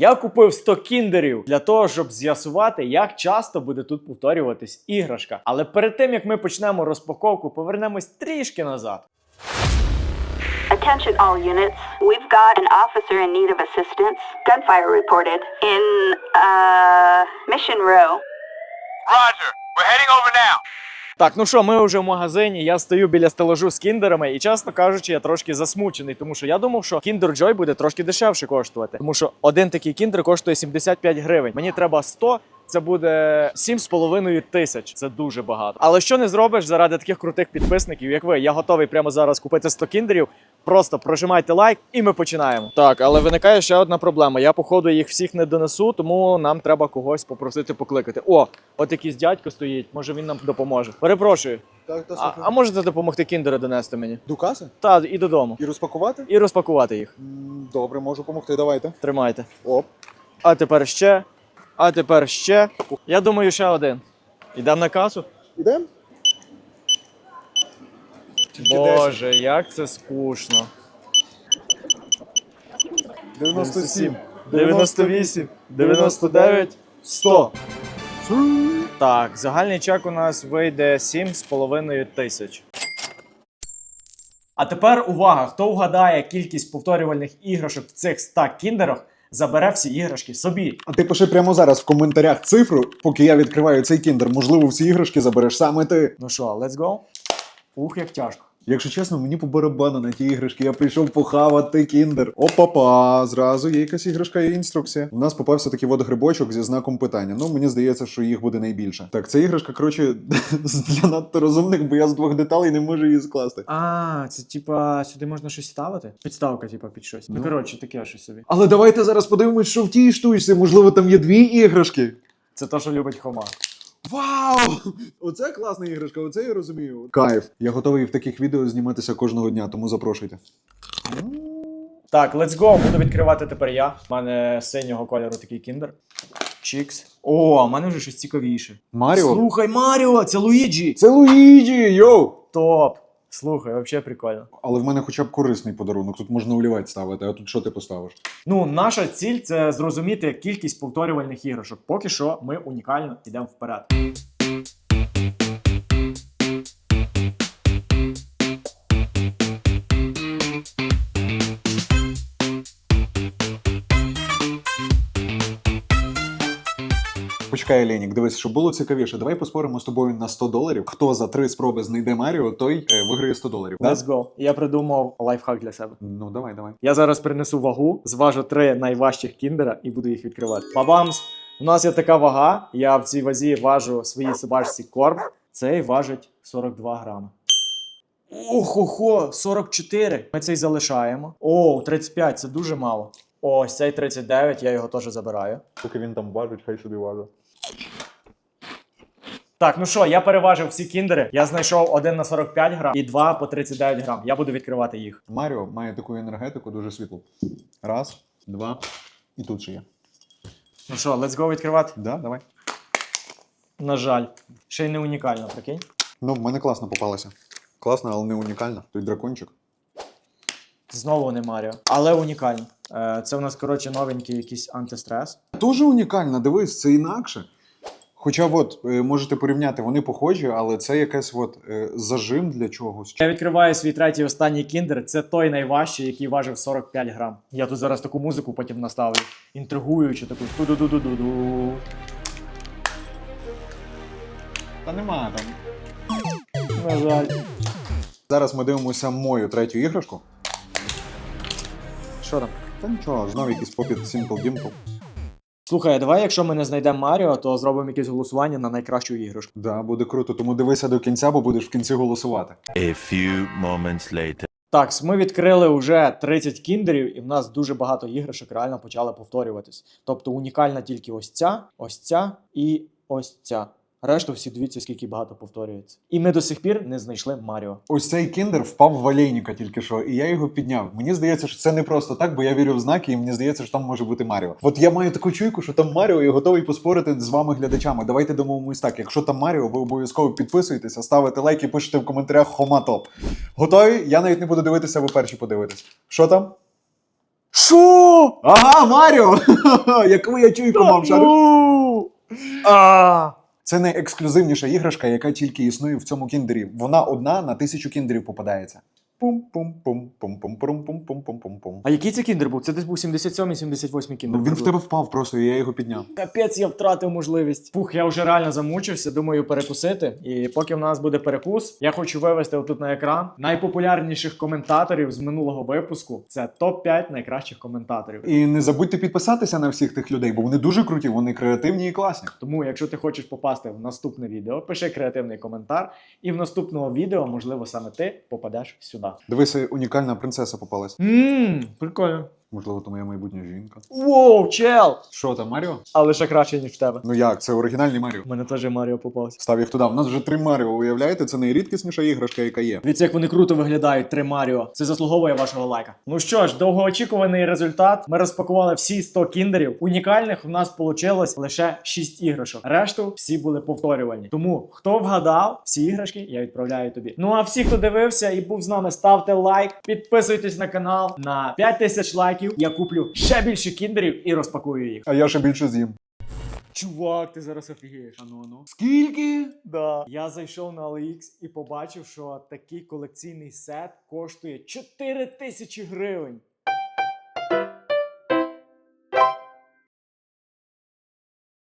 Я купив 100 кіндерів для того, щоб з'ясувати, як часто буде тут повторюватись іграшка. Але перед тим як ми почнемо розпаковку, повернемось трішки назад. Attention all units. We've got an officer in need of assistance. Gunfire reported in, uh, Mission Row. Roger. We're heading over now. Так, ну що, ми вже в магазині. Я стою біля стелажу з кіндерами, і чесно кажучи, я трошки засмучений, тому що я думав, що Kinder Joy буде трошки дешевше коштувати. Тому що один такий кіндер коштує 75 гривень. Мені треба 100, це буде 7,5 тисяч. Це дуже багато. Але що не зробиш заради таких крутих підписників, як ви? Я готовий прямо зараз купити 100 кіндерів. Просто прожимайте лайк, і ми починаємо. Так, але виникає ще одна проблема. Я, походу, їх всіх не донесу, тому нам треба когось попросити покликати. О, от якийсь дядько стоїть, може він нам допоможе. Перепрошую. Так, та А, а можете допомогти кіндери донести мені? До каси? Та і додому. І розпакувати? І розпакувати їх. М, Добре, можу допомогти. Давайте. Тримайте. Оп. А тепер ще. А тепер ще. Я думаю, ще один. Ідемо на касу. Ідемо? Боже, як це скучно. 97. 98, 99, 100. Так, загальний чек у нас вийде 7,5 тисяч. А тепер увага! Хто вгадає кількість повторювальних іграшок в цих 100 кіндерах, забере всі іграшки собі. А ти пиши прямо зараз в коментарях цифру, поки я відкриваю цей кіндер. Можливо, всі іграшки забереш саме ти. Ну що, let's go? Ух, як тяжко. Якщо чесно, мені по барабану на ті іграшки. Я прийшов похавати кіндер. Опа-па, зразу є якась іграшка і інструкція. У нас попався такий от грибочок зі знаком питання. Ну, мені здається, що їх буде найбільше. Так, це іграшка, коротше, для надто розумних, бо я з двох деталей не можу її скласти. А, це типа сюди можна щось ставити? Підставка, типа, під щось. Ну, Ну. коротше, таке щось собі. Але давайте зараз подивимось, що в тій штучці. Можливо, там є дві іграшки. Це то, що любить Хома. Вау! Оце класна іграшка, оце я розумію. Кайф. Я готовий в таких відео зніматися кожного дня, тому запрошуйте. Так, let's go. Буду відкривати тепер я. У мене синього кольору такий кіндер. Чікс. О, у мене вже щось цікавіше. Маріо. Слухай, Маріо, це Луїджі. Це Луїджі, йоу! Топ. Слухай, взагалі прикольно. Але в мене хоча б корисний подарунок. Тут можна олівець ставити, а тут що ти поставиш? Ну, наша ціль це зрозуміти кількість повторювальних іграшок. Поки що ми унікально йдемо вперед. Почекай, Ленік, дивись, щоб було цікавіше. Давай поспоримо з тобою на 100 доларів. Хто за три спроби знайде Маріо, той е, виграє 100 доларів. Let's go. Я придумав лайфхак для себе. Ну давай, давай. Я зараз принесу вагу, зважу три найважчих кіндера і буду їх відкривати. Бабамс! У нас є така вага. Я в цій вазі важу своїй собачці корм. Цей важить 42 грами. Охо-хо, 44. Ми цей залишаємо. О, 35 це дуже мало. Ось цей 39, я його теж забираю. Поки він там важить, хай собі важить. Так, ну що, я переважив всі кіндери. Я знайшов один на 45 грам і два по 39 грам. Я буду відкривати їх. Маріо має таку енергетику дуже світлу. Раз, два, і тут ще є. Ну що, let's go відкривати? Да, давай. На жаль, ще й не унікально, прикинь. Ну, в мене класно попалося. Класно, але не унікально. Той дракончик. Знову не Маріо, але унікально. Е, Це у нас, коротше, новенький якийсь антистрес. Дуже унікально, дивись, це інакше. Хоча от е, можете порівняти, вони похожі, але це якась от е, зажим для чогось. Я відкриваю свій третій останній кіндер. Це той найважчий, який важив 45 грам. Я тут зараз таку музику потім наставлю. Інтригуючу таку. Ту-ду-ду-ду-ду. Та нема там. На жаль. Зараз ми дивимося мою третю іграшку. Що там? Та нічого, знову якийсь попіт Simple Dimple. Слухай, а давай, якщо ми не знайдемо Маріо, то зробимо якесь голосування на найкращу іграшку. Да, буде круто, тому дивися до кінця, бо будеш в кінці голосувати. A few moments later. Так, ми відкрили вже 30 кіндерів, і в нас дуже багато іграшок реально почали повторюватись. Тобто унікальна тільки ось ця, ось ця і ось ця. Решту всі дивіться, скільки багато повторюється. І ми до сих пір не знайшли Маріо. Ось цей кіндер впав в олейника тільки що, і я його підняв. Мені здається, що це не просто так, бо я вірю в знаки, і мені здається, що там може бути Маріо. От я маю таку чуйку, що там Маріо і готовий поспорити з вами глядачами. Давайте домовимось так. Якщо там Маріо, ви обов'язково підписуєтеся, ставите лайк і пишете в коментарях Хома топ. Готові? Я навіть не буду дивитися, ви перші подивитесь. Що там? Що? Ага, Маріо! Яку я чуйку мав шариш? Це найексклюзивніша іграшка, яка тільки існує в цьому кіндері. Вона одна на тисячу кіндерів попадається. Пум пум пум пум пум пум пум пум пум пум пум А який це кіндер був? Це десь був 77-78 кіндер. Він в тебе впав просто, і я його підняв. Капець, я втратив можливість. Фух, я вже реально замучився, думаю перекусити. І поки в нас буде перекус, я хочу вивести отут на екран найпопулярніших коментаторів з минулого випуску. Це топ-5 найкращих коментаторів. І не забудьте підписатися на всіх тих людей, бо вони дуже круті, вони креативні і класні. Тому, якщо ти хочеш попасти в наступне відео, пиши креативний коментар, і в наступного відео, можливо, саме ти попадеш сюди. Дивися, унікальна принцеса попалась. Ммм, прикольно. Можливо, то моя майбутня жінка. Воу, чел! Що там, Маріо? Але ще краще, ніж в тебе. Ну як, це оригінальний Маріо. У мене теж Маріо попався. Став їх туди. У нас вже три Маріо, уявляєте? Це найрідкісніша іграшка, яка є. Дивіться, як вони круто виглядають, три Маріо. Це заслуговує вашого лайка. Ну що ж, довгоочікуваний результат. Ми розпакували всі 100 кіндерів. Унікальних у нас вийшло лише 6 іграшок. Решту всі були повторювані. Тому хто вгадав, всі іграшки я відправляю тобі. Ну а всі, хто дивився і був з нами, ставте лайк, підписуйтесь на канал. На 5000 лайків я куплю ще більше кіндерів і розпакую їх. А я ще більше з'їм. Чувак, ти зараз офігієш. Ану, ану. Скільки? Да. Я зайшов на OLX і побачив, що такий колекційний сет коштує 4 тисячі гривень.